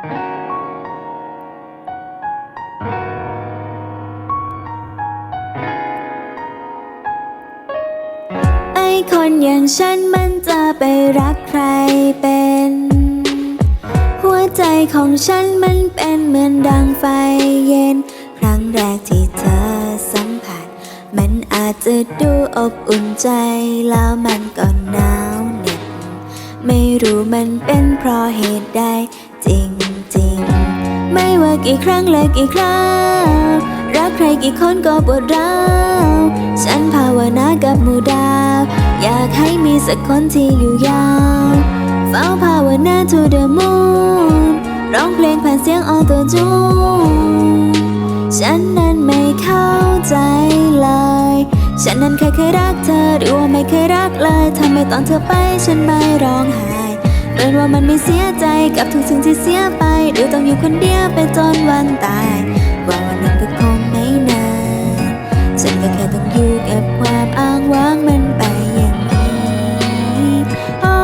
ไอคนอย่างฉันมันจะไปรักใครเป็น หัวใจของฉันมันเป็นเหมือนดังไฟเย็น ครั้งแรกที่เธอสัมผัส มันอาจจะดูอบอุ่นใจแล้วมันก็หนาวเหน็บไม่รู้มันเป็นเพราะเหตุใดจริง จริง ไม่ว่ากี่ครั้งและกี่คราวรักใครกี่คนก็ปวดร้าวฉันภาวนากับหมู่ดาว อยากให้มีสักคนที่อยู่ยาวเฝ้าภาวนา to the moon ร้องเพลงผ่านเสียงออโตจูนฉันนั้นไม่เข้าใจเลย ฉันนั้นแค่เคยรักเธอหรือว่าไม่เคยรักเลยทำไมตอนเธอไปฉันไม่ร้องไห้ ตือนว่ามันไม่เสียใจกับทุกสิ่งที่เสียไปหรือต้องอยู่คนเดียวไปจนวันตายว่าวันนั้นก็คงไม่นานฉันก็แค่ต้องอยู่กับความอ้างว้างมันไปอย่างนี้อ๋อ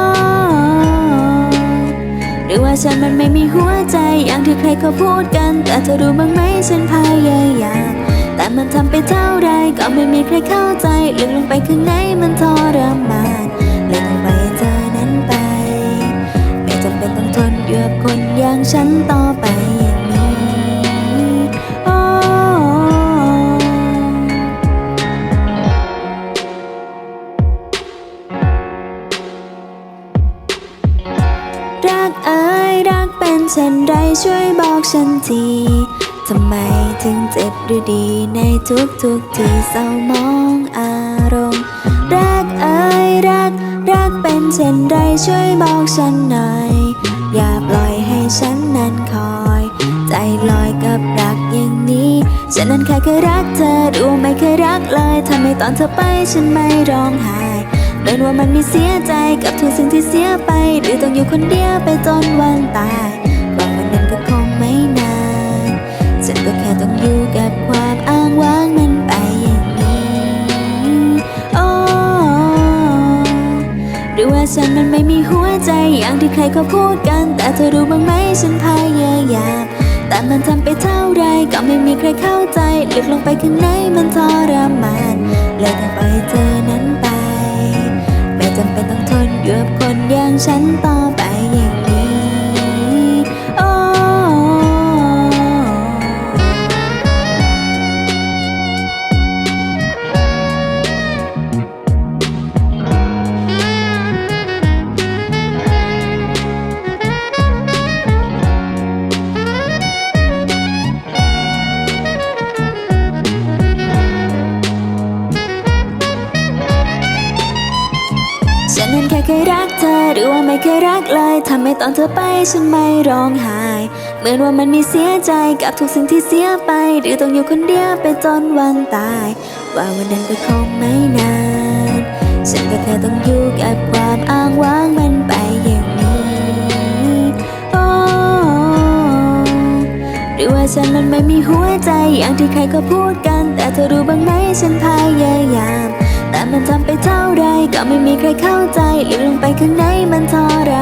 หรือว่าฉันมันไม่มีหัวใจอย่างที่ใครเขาพูดกัน แต่เธอรู้บ้างไหมฉันพยายามแต่มันทำไปเท่าไรก็ไม่มีใครเข้าใจลึกลงไปข้างในมันทรมาน ฉันต่อไปอย่างนี้โอ้รักเอ้ยรักเป็นเช่นไรช่วยบอกฉันทีทำไมถึงเจ็บหรือดีในทุกทุกที่เศร้ามองอารมณ์ รักเอ้ยรัก รักเป็นเช่นไรช่วยบอกฉันหน่อย อย่าปล่อยให้ฉัน ฉันนั้นแค่เคยรักเธอหรือว่าไม่เคยรักเลยทำไมตอนเธอไปฉันไม่ร้องไห้เหมือนว่ามันไม่เสียใจกับทุกสิ่งที่เสียไป หรือต้องอยู่คนเดียวไปจนวันตายว่าวันนั้นก็คงไม่นานฉันก็แค่ต้องอยู่กับความอ้างว้างมันไปอย่างนี้โอ้หรือว่าฉันมันไม่มีหัวใจอย่างที่ใครเขาพูดกัน แต่เธอรู้บ้างไหมฉันพยายาม แต่มันทำไปเท่าไรก็ไม่มีใครเข้าใจลึกลงไปข้างในมันทรมานเลยต้องปล่อยเธอนั้นไป ไม่จำเป็นต้องทนอยู่กับคนอย่างฉันต่อ เคยรักเธอหรือว่าไม่เคยรักเลยทำให้ตอนเธอไปฉันไม่ร้องไห้เหมือนว่ามันมีเสียใจกับทุกสิ่งที่เสียไป หรือต้องอยู่คนเดียวไปจนวันตาย ว่าวันนั้นก็คงไม่นาน ฉันก็แค่ต้องอยู่กับความอ้างว้างมันไปอย่างนี้โอ้หรือว่าฉันมันไม่มีหัวใจอย่างที่ใครเขาพูดกัน แต่เธอรู้บ้างไหมฉันพยายาม แต่มันทำไปเท่าไรก็ไม่มีใครเข้าใจลึกลงไปข้างในมันทร